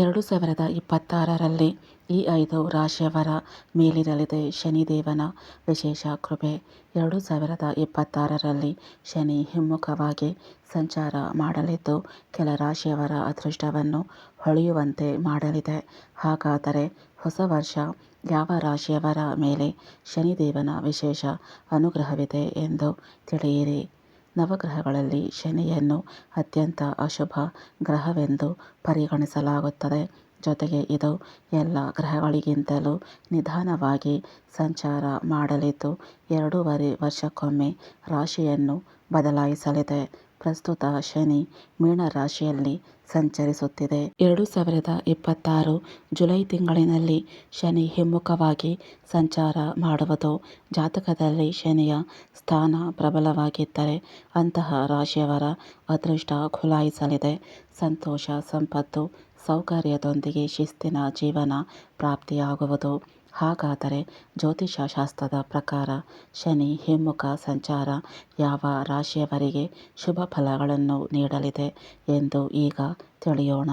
ಎರಡು ಸಾವಿರದ ಇಪ್ಪತ್ತಾರರಲ್ಲಿ ಈ ಐದು ರಾಶಿಯವರ ಮೇಲಿರಲಿದೆ ಶನಿದೇವನ ವಿಶೇಷ ಕೃಪೆ. ಎರಡು ಸಾವಿರದ ಇಪ್ಪತ್ತಾರರಲ್ಲಿ ಶನಿ ಹಿಮ್ಮುಖವಾಗಿ ಸಂಚಾರ ಮಾಡಲಿದ್ದು, ಕೆಲ ರಾಶಿಯವರ ಅದೃಷ್ಟವನ್ನು ಹೊಳೆಯುವಂತೆ ಮಾಡಲಿದೆ. ಹಾಗಾದರೆ ಹೊಸ ವರ್ಷ ಯಾವ ರಾಶಿಯವರ ಮೇಲೆ ಶನಿದೇವನ ವಿಶೇಷ ಅನುಗ್ರಹವಿದೆ ಎಂದು ತಿಳಿಯಿರಿ. ನವಗ್ರಹಗಳಲ್ಲಿ ಶನಿಯನ್ನು ಅತ್ಯಂತ ಅಶುಭ ಗ್ರಹವೆಂದು ಪರಿಗಣಿಸಲಾಗುತ್ತದೆ. ಜೊತೆಗೆ ಇದು ಎಲ್ಲ ಗ್ರಹಗಳಿಗಿಂತಲೂ ನಿಧಾನವಾಗಿ ಸಂಚಾರ ಮಾಡಲಿದ್ದು, ಎರಡೂವರೆ ವರ್ಷಕ್ಕೊಮ್ಮೆ ರಾಶಿಯನ್ನು ಬದಲಾಯಿಸಲಿದೆ. ಪ್ರಸ್ತುತ ಶನಿ ಮೀನರಾಶಿಯಲ್ಲಿ ಸಂಚರಿಸುತ್ತಿದೆ. ಎರಡು ಸಾವಿರದ ಇಪ್ಪತ್ತಾರು ಜುಲೈ ತಿಂಗಳಿನಲ್ಲಿ ಶನಿ ಹಿಮ್ಮುಖವಾಗಿ ಸಂಚಾರ ಮಾಡುವುದು. ಜಾತಕದಲ್ಲಿ ಶನಿಯ ಸ್ಥಾನ ಪ್ರಬಲವಾಗಿದ್ದರೆ ಅಂತಹ ರಾಶಿಯವರ ಅದೃಷ್ಟ ಖುಲಾಯಿಸಲಿದೆ. ಸಂತೋಷ, ಸಂಪತ್ತು, ಸೌಕರ್ಯದೊಂದಿಗೆ ಶಿಸ್ತಿನ ಜೀವನ ಪ್ರಾಪ್ತಿಯಾಗುವುದು. ಹಾಗಾದರೆ ಜ್ಯೋತಿಷ ಶಾಸ್ತ್ರದ ಪ್ರಕಾರ ಶನಿ, ಹಿಮ್ಮುಖ, ಸಂಚಾರ ಯಾವ ರಾಶಿಯವರಿಗೆ ಶುಭ ಫಲಗಳನ್ನು ನೀಡಲಿದೆ ಎಂದು ಈಗ ತಿಳಿಯೋಣ.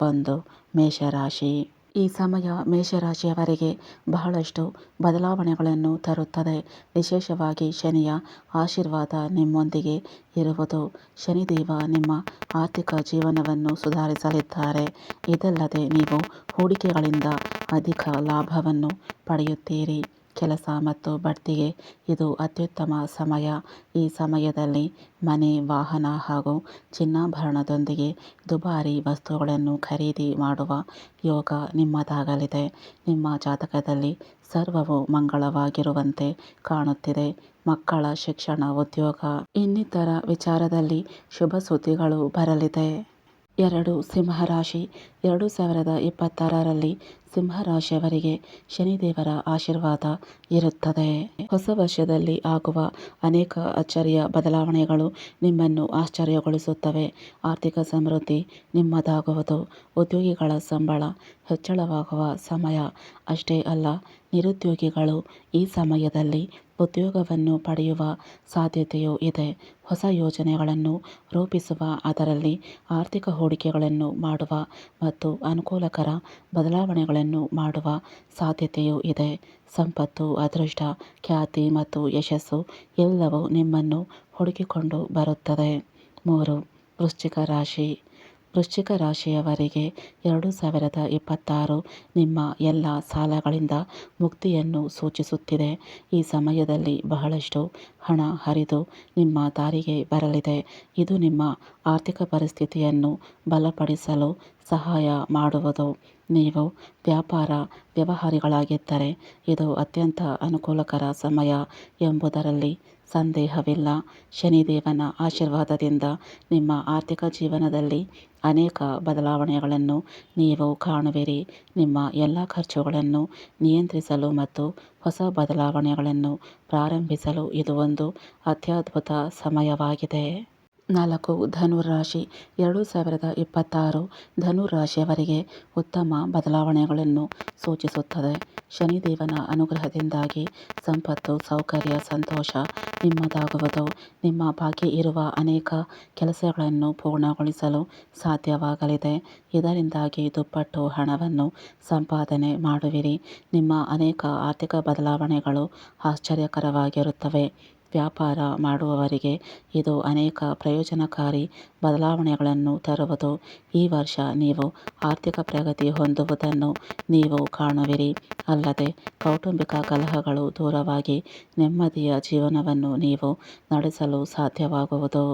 ಒಂದು ಮೇಷರಾಶಿ. ಈ ಸಮಯ ಮೇಷರಾಶಿಯವರಿಗೆ ಬಹಳಷ್ಟು ಬದಲಾವಣೆಗಳನ್ನು ತರುತ್ತದೆ. ವಿಶೇಷವಾಗಿ ಶನಿಯ ಆಶೀರ್ವಾದ ನಿಮ್ಮೊಂದಿಗೆ ಇರುವುದು. ಶನಿದೇವ ನಿಮ್ಮ ಆರ್ಥಿಕ ಜೀವನವನ್ನು ಸುಧಾರಿಸಲಿದ್ದಾರೆ. ಇದಲ್ಲದೆ ನೀವು ಹೂಡಿಕೆಗಳಿಂದ ಅಧಿಕ ಲಾಭವನ್ನು ಪಡೆಯುತ್ತೀರಿ. ಕೆಲಸ ಮತ್ತು ಬಡ್ತಿಗೆ ಇದು ಅತ್ಯುತ್ತಮ ಸಮಯ. ಈ ಸಮಯದಲ್ಲಿ ಮನೆ, ವಾಹನ ಹಾಗೂ ಚಿನ್ನಾಭರಣದೊಂದಿಗೆ ದುಬಾರಿ ವಸ್ತುಗಳನ್ನು ಖರೀದಿ ಮಾಡುವ ಯೋಗ ನಿಮ್ಮದಾಗಲಿದೆ. ನಿಮ್ಮ ಜಾತಕದಲ್ಲಿ ಸರ್ವವು ಮಂಗಳವಾಗಿರುವಂತೆ ಕಾಣುತ್ತಿದೆ. ಮಕ್ಕಳ ಶಿಕ್ಷಣ, ಉದ್ಯೋಗ, ಇನ್ನಿತರ ವಿಚಾರದಲ್ಲಿ ಶುಭ ಸುದ್ದಿಗಳು ಬರಲಿದೆ. ಎರಡು ಸಿಂಹರಾಶಿ. ಎರಡು ಸಾವಿರದ ಇಪ್ಪತ್ತಾರರಲ್ಲಿ ಸಿಂಹರಾಶಿಯವರಿಗೆ ಶನಿದೇವರ ಆಶೀರ್ವಾದ ಇರುತ್ತದೆ. ಹೊಸ ವರ್ಷದಲ್ಲಿ ಆಗುವ ಅನೇಕ ಅಚ್ಚರಿಯ ಬದಲಾವಣೆಗಳು ನಿಮ್ಮನ್ನು ಆಶ್ಚರ್ಯಗೊಳಿಸುತ್ತವೆ. ಆರ್ಥಿಕ ಸಮೃದ್ಧಿ ನಿಮ್ಮದಾಗುವುದು. ಉದ್ಯೋಗಿಗಳ ಸಂಬಳ ಹೆಚ್ಚಳವಾಗುವ ಸಮಯ ಅಷ್ಟೇ ಅಲ್ಲ, ನಿರುದ್ಯೋಗಿಗಳು ಈ ಸಮಯದಲ್ಲಿ ಉದ್ಯೋಗವನ್ನು ಪಡೆಯುವ ಸಾಧ್ಯತೆಯೂ ಇದೆ. ಹೊಸ ಯೋಜನೆಗಳನ್ನು ರೂಪಿಸುವ, ಅದರಲ್ಲಿ ಆರ್ಥಿಕ ಹೂಡಿಕೆಗಳನ್ನು ಮಾಡುವ ಮತ್ತು ಅನುಕೂಲಕರ ಬದಲಾವಣೆಗಳನ್ನು ಮಾಡುವ ಸಾಧ್ಯತೆಯೂ ಇದೆ. ಸಂಪತ್ತು, ಅದೃಷ್ಟ, ಖ್ಯಾತಿ ಮತ್ತು ಯಶಸ್ಸು ಎಲ್ಲವೂ ನಿಮ್ಮನ್ನು ಹುಡುಕಿಕೊಂಡು ಬರುತ್ತದೆ. ಮೂರು, ವೃಶ್ಚಿಕ ರಾಶಿ. ವೃಶ್ಚಿಕ ರಾಶಿಯವರಿಗೆ ಎರಡು ಸಾವಿರದ ಇಪ್ಪತ್ತಾರು ನಿಮ್ಮ ಎಲ್ಲ ಸಾಲಗಳಿಂದ ಮುಕ್ತಿಯನ್ನು ಸೂಚಿಸುತ್ತಿದೆ. ಈ ಸಮಯದಲ್ಲಿ ಬಹಳಷ್ಟು ಹಣ ಹರಿದು ನಿಮ್ಮ ದಾರಿಗೆ ಬರಲಿದೆ. ಇದು ನಿಮ್ಮ ಆರ್ಥಿಕ ಪರಿಸ್ಥಿತಿಯನ್ನು ಬಲಪಡಿಸಲು ಸಹಾಯ ಮಾಡುವುದು. ನೀವು ವ್ಯಾಪಾರ ವ್ಯವಹಾರಿಗಳಾಗಿದ್ದರೆ ಇದು ಅತ್ಯಂತ ಅನುಕೂಲಕರ ಸಮಯ ಎಂಬುದರಲ್ಲಿ ಸಂದೇಹವಿಲ್ಲ. ಶನಿದೇವನ ಆಶೀರ್ವಾದದಿಂದ ನಿಮ್ಮ ಆರ್ಥಿಕ ಜೀವನದಲ್ಲಿ ಅನೇಕ ಬದಲಾವಣೆಗಳನ್ನು ನೀವು ಕಾಣುವಿರಿ. ನಿಮ್ಮ ಎಲ್ಲ ಖರ್ಚುಗಳನ್ನು ನಿಯಂತ್ರಿಸಲು ಮತ್ತು ಹೊಸ ಬದಲಾವಣೆಗಳನ್ನು ಪ್ರಾರಂಭಿಸಲು ಇದು ಒಂದು ಅತ್ಯದ್ಭುತ ಸಮಯವಾಗಿದೆ. ನಾಲ್ಕು ಧನುರಾಶಿ, ಎರಡು ಸಾವಿರದ ಇಪ್ಪತ್ತಾರು ಧನುರಾಶಿಯವರಿಗೆ ಉತ್ತಮ ಬದಲಾವಣೆಗಳನ್ನು ಸೂಚಿಸುತ್ತದೆ. ಶನಿದೇವನ ಅನುಗ್ರಹದಿಂದಾಗಿ ಸಂಪತ್ತು, ಸೌಕರ್ಯ, ಸಂತೋಷ ನಿಮ್ಮದಾಗುವುದು. ನಿಮ್ಮ ಬಾಕಿ ಇರುವ ಅನೇಕ ಕೆಲಸಗಳನ್ನು ಪೂರ್ಣಗೊಳಿಸಲು ಸಾಧ್ಯವಾಗಲಿದೆ. ಇದರಿಂದಾಗಿ ದುಪ್ಪಟ್ಟು ಹಣವನ್ನು ಸಂಪಾದನೆ ಮಾಡುವಿರಿ. ನಿಮ್ಮ ಅನೇಕ ಆರ್ಥಿಕ ಬದಲಾವಣೆಗಳು ಆಶ್ಚರ್ಯಕರವಾಗಿರುತ್ತವೆ. ವ್ಯಾಪಾರ ಮಾಡುವವರಿಗೆ ಇದು ಅನೇಕ ಪ್ರಯೋಜನಕಾರಿ ಬದಲಾವಣೆಗಳನ್ನು ತರುವುದು. ಈ ವರ್ಷ ನೀವು ಆರ್ಥಿಕ ಪ್ರಗತಿ ಹೊಂದುವುದನ್ನು ನೀವು ಕಾಣುವಿರಿ. ಅಲ್ಲದೆ, ಕೌಟುಂಬಿಕ ಕಲಹಗಳು ದೂರವಾಗಿ ನೆಮ್ಮದಿಯ ಜೀವನವನ್ನು ನೀವು ನಡೆಸಲು ಸಾಧ್ಯವಾಗುವುದು.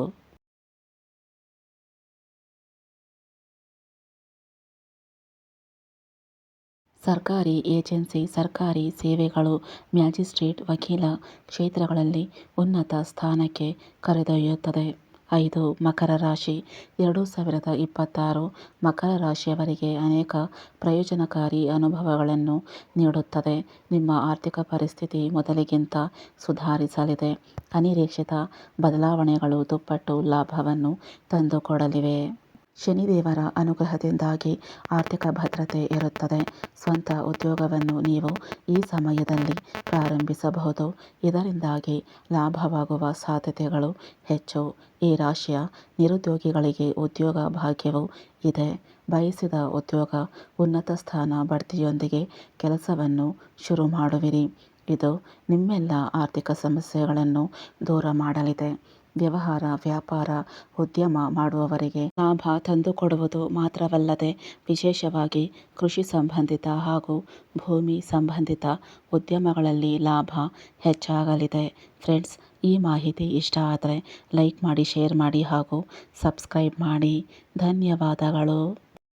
ಸರ್ಕಾರಿ ಏಜೆನ್ಸಿ, ಸರ್ಕಾರಿ ಸೇವೆಗಳು, ಮ್ಯಾಜಿಸ್ಟ್ರೇಟ್ ವಕೀಲ ಕ್ಷೇತ್ರಗಳಲ್ಲಿ ಉನ್ನತ ಸ್ಥಾನಕ್ಕೆ ಕರೆದೊಯ್ಯುತ್ತದೆ. ಐದು, ಮಕರ ರಾಶಿ. ಎರಡು ಸಾವಿರದ ಇಪ್ಪತ್ತಾರು ಮಕರ ರಾಶಿಯವರಿಗೆ ಅನೇಕ ಪ್ರಯೋಜನಕಾರಿ ಅನುಭವಗಳನ್ನು ನೀಡುತ್ತದೆ. ನಿಮ್ಮ ಆರ್ಥಿಕ ಪರಿಸ್ಥಿತಿ ಮೊದಲಿಗಿಂತ ಸುಧಾರಿಸಲಿದೆ. ಅನಿರೀಕ್ಷಿತ ಬದಲಾವಣೆಗಳು ದುಪ್ಪಟ್ಟು ಲಾಭವನ್ನು ತಂದುಕೊಡಲಿವೆ. ಶನಿದೇವರ ಅನುಗ್ರಹದಿಂದಾಗಿ ಆರ್ಥಿಕ ಭದ್ರತೆ ಇರುತ್ತದೆ. ಸ್ವಂತ ಉದ್ಯೋಗವನ್ನು ನೀವು ಈ ಸಮಯದಲ್ಲಿ ಪ್ರಾರಂಭಿಸಬಹುದು. ಇದರಿಂದಾಗಿ ಲಾಭವಾಗುವ ಸಾಧ್ಯತೆಗಳು ಹೆಚ್ಚು. ಈ ರಾಶಿಯ ನಿರುದ್ಯೋಗಿಗಳಿಗೆ ಉದ್ಯೋಗ ಭಾಗ್ಯವು ಇದೆ. ಬಯಸಿದ ಉದ್ಯೋಗ ಉನ್ನತ ಸ್ಥಾನ ಬಡ್ತಿಯೊಂದಿಗೆ ಕೆಲಸವನ್ನು ಶುರು ಮಾಡುವಿರಿ. ಇದು ನಿಮ್ಮೆಲ್ಲ ಆರ್ಥಿಕ ಸಮಸ್ಯೆಗಳನ್ನು ದೂರ ಮಾಡಲಿದೆ. ವ್ಯವಹಾರ, ವ್ಯಾಪಾರ, ಉದ್ಯಮ ಮಾಡುವವರಿಗೆ ಲಾಭ ತಂದುಕೊಡುವುದು ಮಾತ್ರವಲ್ಲದೆ ವಿಶೇಷವಾಗಿ ಕೃಷಿ ಸಂಬಂಧಿತ ಹಾಗೂ ಭೂಮಿ ಸಂಬಂಧಿತ ಉದ್ಯಮಗಳಲ್ಲಿ ಲಾಭ ಹೆಚ್ಚಾಗಲಿದೆ. ಫ್ರೆಂಡ್ಸ್, ಈ ಮಾಹಿತಿ ಇಷ್ಟ ಆದರೆ ಲೈಕ್ ಮಾಡಿ, ಶೇರ್ ಮಾಡಿ ಹಾಗೂ ಸಬ್ಸ್ಕ್ರೈಬ್ ಮಾಡಿ. ಧನ್ಯವಾದಗಳು.